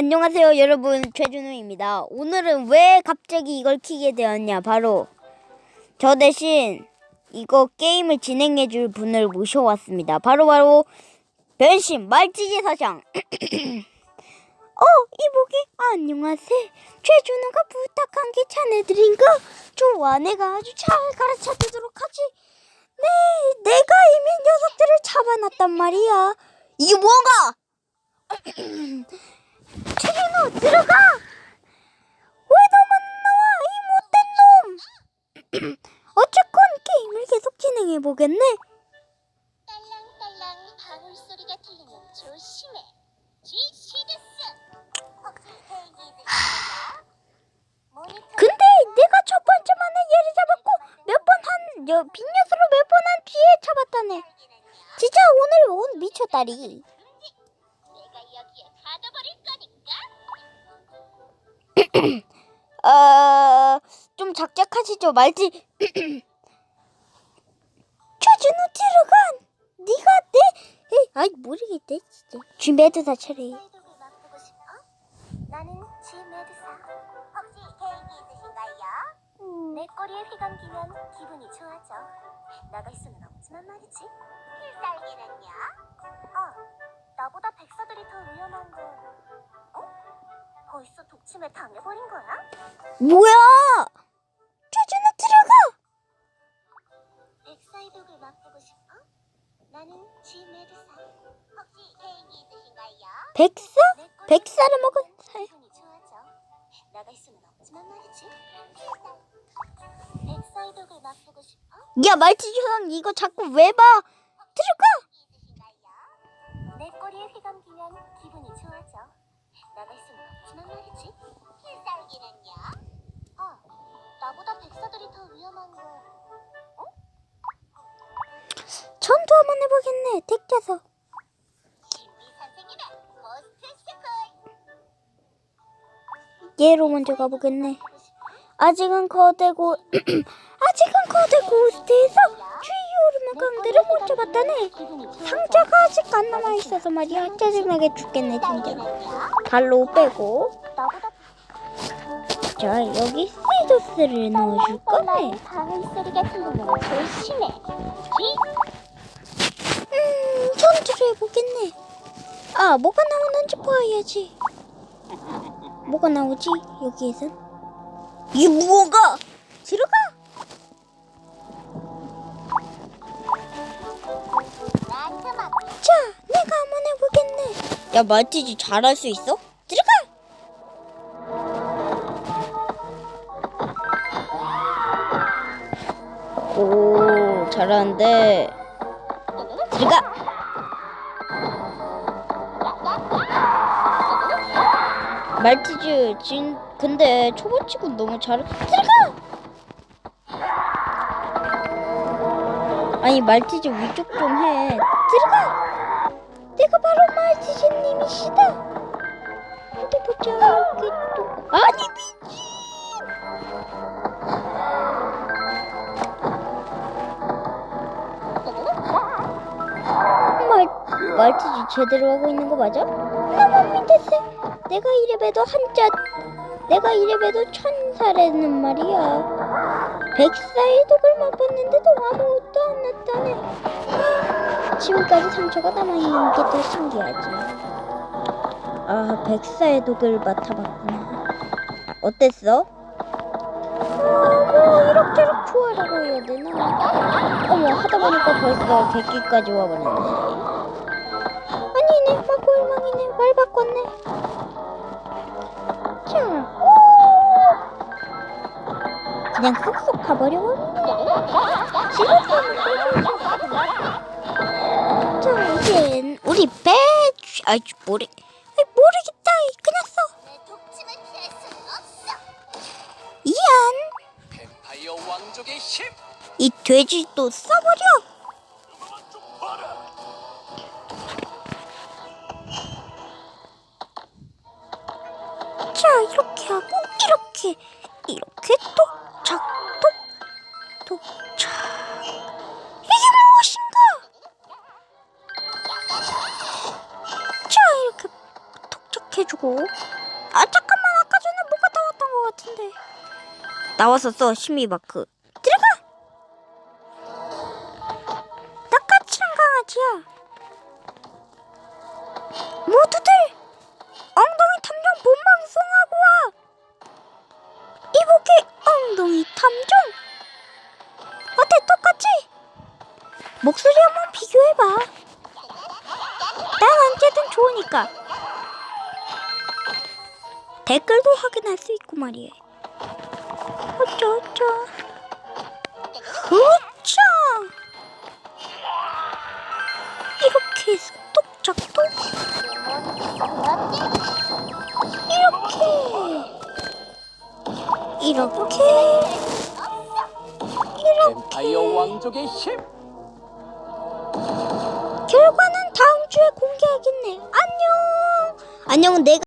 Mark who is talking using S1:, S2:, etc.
S1: 안녕하세요 여러분. 최준우입니다. 오늘은 왜 갑자기 이걸 키게 되었냐? 바로 저 대신 이거 게임을 진행해 줄 분을 모셔왔습니다. 바로 바로 변신 말찌개 사장. 어 이보기 안녕하세요. 최준우가 부탁한 게 자네들인 거 좋아. 내가 아주 잘 가르쳐 주도록 하지. 네 내가 이미 녀석들을 잡아놨단 말이야. 이게 뭔가 최준우 들어가 왜 너만 나와 이 못된 놈 어쨌건 게임을 계속 진행해 보겠네
S2: 딸랑딸랑 방울 소리가 들리면 조심해. 지시드스. 모니터
S1: 근데 내가 첫 번째 만에 얘를 잡았고 몇 번한 빈녀수로 몇 번 한 뒤에 잡았다네? 진짜 오늘 온 미쳤다리 어, 좀 작작하시죠 말지 최준우 들어간 네가 내 에이, 아이 모르겠대 진짜 준비해두다 차례?
S2: 나는 지 메드사. 혹시 계획이 있으신가요? 내 꼬리에 휘감기면 기분이 좋아져. 나갈 수는 없지만 말이지. 필살기는요? 아, 나보다 백사들이 더. 어? 벌써 독침에 당해버린 거야?
S1: 뭐야 최준우 들어가
S2: 백사의 독을 맛보고 싶어? 나는 지 메드사. 혹시 계획이 있으신가요?
S1: 백사? 백사를 먹은
S2: 좋아져. 나갈 수는 없지만 말이지. 백사의 독을 맛보고 싶어?
S1: 야 말지 조상 이거 자꾸 왜 봐 들어가?
S2: 내 꼬리에 휘감기면 기분이 좋아져. 나갈 수는 없지만 말이지. 필살기는요? 아, 나보다 백사들이 더 위험한데. 어?
S1: 전투 한번 해보겠네
S2: 선생님의 스쿨.
S1: 얘로 먼저 가보겠네 아직은 거대고 아직은 거대 고스트에서 오르는 강들을 못 잡았다네. 상자가 아직 안 남아 있어서 말이야. 짜증나게 죽겠네 진짜. 발로 빼고. 자 여기 시도스를 넣어줄 거네.
S2: 방울 조심해. 쥐.
S1: 음 전투를 해보겠네. 아 뭐가 나오는지 봐야지. 뭐가 나오지? 여기에선. 이게 무언가! 들어가 야 말티즈 잘할 수 있어? 들어가! 오 잘하는데. 들어가! 말티즈 진 근데 초보치고 너무 잘해 들어가! 아니 말티즈 위쪽 좀 해. 들어가 내가 바로 말티즈님이시다. 어디 보자 여기 또 아니 미친 말 말티즈 제대로 하고 있는 거 맞아? 나만 믿었어. 내가 이래봬도 한자 내가 이래봬도 천사라는 말이야. 백사의 독을 맛봤는데도 아무것도 안 났다네. 아, 지금까지 상처가 남아있는 게더 신기하지. 아 백사의 독을 맡아봤구나. 어땠어? 아, 뭐 이럭저럭 좋아라고 해야 되나? 어머 하다 보니까 벌써 객기까지 와버렸네. 아니네 막 꼴망이네 말 바꿨네. 자 오! 그냥 쏙쏙 가버려버리 아이 모르 아이, 모르겠다. 그냥 써
S2: 내 독침을 피할 수는 없어.
S1: 이안.
S3: 뱀파이어 왕족의 힘!
S1: 이 돼지 또 써버려. 자 이렇게 하고 이렇게 해주고. 아 잠깐만. 아까 전에 뭐가 나왔던 것 같은데. 나왔었어. 심리 마크 들어가! 나까치랑 강아지야? 모두들 엉덩이 탐정 본방 송하고 와! 이복의 엉덩이 탐정! 어때? 똑같지? 목소리 한번 비교해봐. 난 언제든 좋으니까 댓글도 확인할 수 있고 말이야 어쩌 어쩌. 으쌰 이렇게 해서 똑짝똑 이렇게. 이렇게.
S3: 뱀파이어 왕족의 힘!
S1: 결과는 다음 주에 공개하겠네. 안녕! 안녕 내가